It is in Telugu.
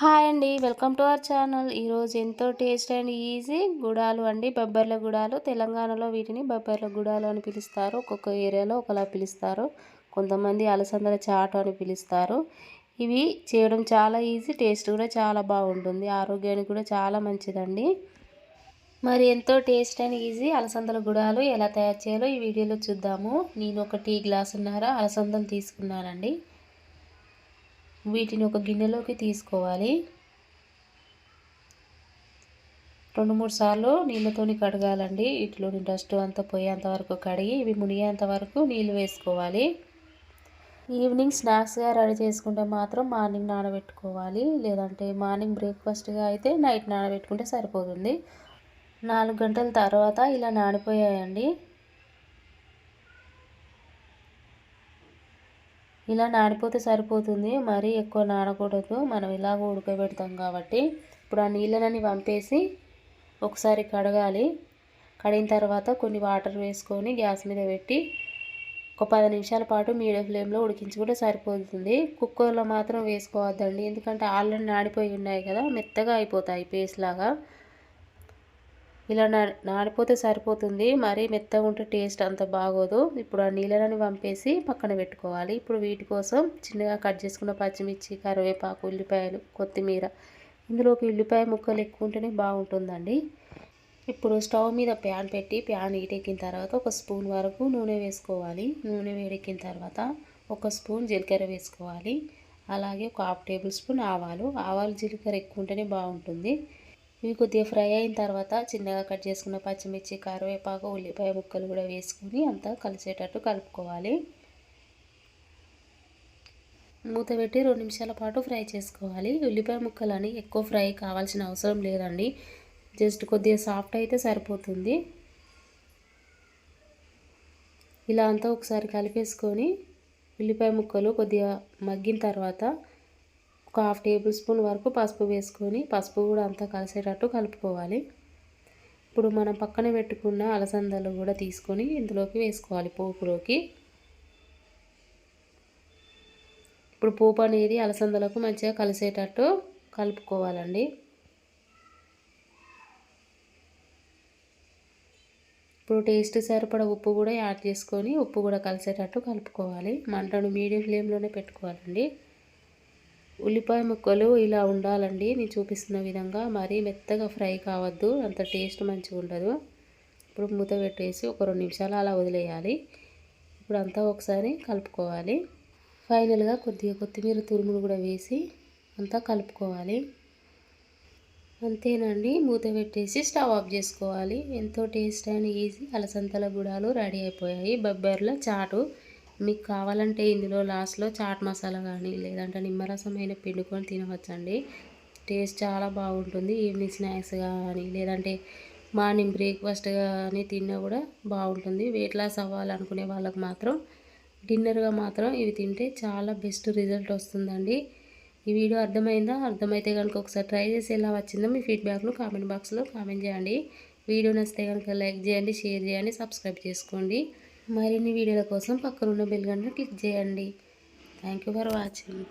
హాయ్ అండి వెల్కమ్ టు అవర్ ఛానల్. ఈరోజు ఎంతో టేస్ట్ అండ్ ఈజీ గుడాలు అండి. బొబ్బర్ల గుడాలు తెలంగాణలో వీటిని బొబ్బర్ల గుడాలు అని పిలుస్తారు. ఒక్కొక్క ఏరియాలో ఒకలా పిలుస్తారు. కొంతమంది అలసందల చాటు అని పిలుస్తారు. ఇవి చేయడం చాలా ఈజీ టేస్ట్ కూడా చాలా బాగుంటుంది. ఆరోగ్యానికి కూడా చాలా మంచిదండి. మరి ఎంతో టేస్ట్ అండ్ ఈజీ అలసందల గుడాలు ఎలా తయారు చేయాలో ఈ వీడియోలో చూద్దాము. నేను ఒక టీ గ్లాస్ ఉన్నారా అలసందలు తీసుకున్నానండి. వీటిని ఒక గిన్నెలోకి తీసుకోవాలి. రెండు మూడు సార్లు నీళ్ళతోని కడగాలండి. వీటిలోని డస్ట్ అంతా పోయేంత వరకు కడిగి ఇవి మునిగేంత వరకు నీళ్ళు వేసుకోవాలి. ఈవినింగ్ స్నాక్స్గా రెడీ చేసుకుంటే మాత్రం మార్నింగ్ నానబెట్టుకోవాలి. లేదంటే మార్నింగ్ బ్రేక్ఫాస్ట్గా అయితే నైట్ నానబెట్టుకుంటే సరిపోతుంది. నాలుగు గంటల తర్వాత ఇలా నానిపోయాయండి. ఇలా నానిపోతే సరిపోతుంది. మరీ ఎక్కువ నానకూడదు. మనం ఇలాగ ఉడకబెడతాం కాబట్టి. ఇప్పుడు ఆ నీళ్ళని పంపేసి ఒకసారి కడగాలి. కడిగిన తర్వాత కొన్ని వాటర్ వేసుకొని గ్యాస్ మీద పెట్టి ఒక పది నిమిషాల పాటు మీడియం ఫ్లేమ్లో ఉడికించుకుంటే సరిపోతుంది. కుక్కర్లో మాత్రం వేసుకోవద్దండి. ఎందుకంటే ఆల్రెడీ నాడిపోయి ఉన్నాయి కదా. మెత్తగా అయిపోతాయి పేస్ట్ లాగా. ఇలా నాడిపోతే సరిపోతుంది. మరీ మెత్తగా ఉంటే టేస్ట్ అంత బాగోదు. ఇప్పుడు ఆ నీళ్ళని పంపేసి పక్కన పెట్టుకోవాలి. ఇప్పుడు వీటి కోసం చిన్నగా కట్ చేసుకున్న పచ్చిమిర్చి కరివేపాకు ఉల్లిపాయలు కొత్తిమీర. ఇందులోకి ఉల్లిపాయ ముక్కలు ఎక్కువ ఉంటేనే బాగుంటుందండి. ఇప్పుడు స్టవ్ మీద ప్యాన్ పెట్టి ప్యాన్ ఈటెక్కిన తర్వాత ఒక స్పూన్ వరకు నూనె వేసుకోవాలి. నూనె వేడెక్కిన తర్వాత ఒక స్పూన్ జీలకర్ర వేసుకోవాలి. అలాగే ఒక హాఫ్ టేబుల్ స్పూన్ ఆవాలు. ఆవాలు జీలకర్ర ఎక్కువ ఉంటేనే బాగుంటుంది. ఇవి కొద్దిగా ఫ్రై అయిన తర్వాత చిన్నగా కట్ చేసుకున్న పచ్చిమిర్చి కరివేపాకు ఉల్లిపాయ ముక్కలు కూడా వేసుకొని అంతా కలిసేటట్టు కలుపుకోవాలి. మూత పెట్టి రెండు నిమిషాల పాటు ఫ్రై చేసుకోవాలి. ఉల్లిపాయ ముక్కలని ఎక్కువ ఫ్రై కావాల్సిన అవసరం లేదండి. జస్ట్ కొద్దిగా సాఫ్ట్ అయితే సరిపోతుంది. ఇలా అంతా ఒకసారి కలిపేసుకొని ఉల్లిపాయ ముక్కలు కొద్దిగా మగ్గిన తర్వాత ఒక హాఫ్ టేబుల్ స్పూన్ వరకు పసుపు వేసుకొని పసుపు కూడా అంతా కలిసేటట్టు కలుపుకోవాలి. ఇప్పుడు మనం పక్కన పెట్టుకున్న అలసందలు కూడా తీసుకొని ఇందులోకి వేసుకోవాలి పోపులోకి. ఇప్పుడు పోపు అనేది అలసందలకు మంచిగా కలిసేటట్టు కలుపుకోవాలండి. ఇప్పుడు టేస్ట్ సరిపడ ఉప్పు కూడా యాడ్ చేసుకొని ఉప్పు కూడా కలిసేటట్టు కలుపుకోవాలి. మంటను మీడియం ఫ్లేమ్లోనే పెట్టుకోవాలండి. ఉల్లిపాయ ముక్కలు ఇలా ఉండాలండి. నేను చూపిస్తున్న విధంగా మరీ మెత్తగా ఫ్రై కావద్దు. అంత టేస్ట్ మంచిగా ఉండదు. ఇప్పుడు మూత పెట్టేసి ఒక రెండు నిమిషాలు అలా వదిలేయాలి. ఇప్పుడు అంతా ఒకసారి కలుపుకోవాలి. ఫైనల్గా కొద్దిగా కొత్తిమీర తురుములు కూడా వేసి అంతా కలుపుకోవాలి. అంతేనండి. మూత పెట్టేసి స్టవ్ ఆఫ్ చేసుకోవాలి. ఎంతో టేస్ట్ అండ్ ఈజీ అలసంతల గుడాలు రెడీ అయిపోయాయి. బొబ్బర్ల చాటు. మీకు కావాలంటే ఇందులో లాస్ట్లో చాట్ మసాలా కానీ లేదంటే నిమ్మరసం అయినా పిండుకొని తినవచ్చండి. టేస్ట్ చాలా బాగుంటుంది. ఈవినింగ్ స్నాక్స్ కానీ లేదంటే మార్నింగ్ బ్రేక్ఫాస్ట్ కానీ తిన్నా కూడా బాగుంటుంది. వెయిట్ లాస్ అవ్వాలనుకునే వాళ్ళకి మాత్రం డిన్నర్గా మాత్రం ఇవి తింటే చాలా బెస్ట్ రిజల్ట్ వస్తుందండి. ఈ వీడియో అర్థమైందా? అర్థమైతే కనుక ఒకసారి ట్రై చేసి ఎలా వచ్చిందో మీ ఫీడ్బ్యాక్ను కామెంట్ బాక్స్లో కామెంట్ చేయండి. వీడియో నచ్చితే కనుక లైక్ చేయండి షేర్ చేయండి సబ్స్క్రైబ్ చేసుకోండి. మరిన్ని వీడియోల కోసం పక్కనున్న బెల్ గంటను క్లిక్ చేయండి. Thank you for watching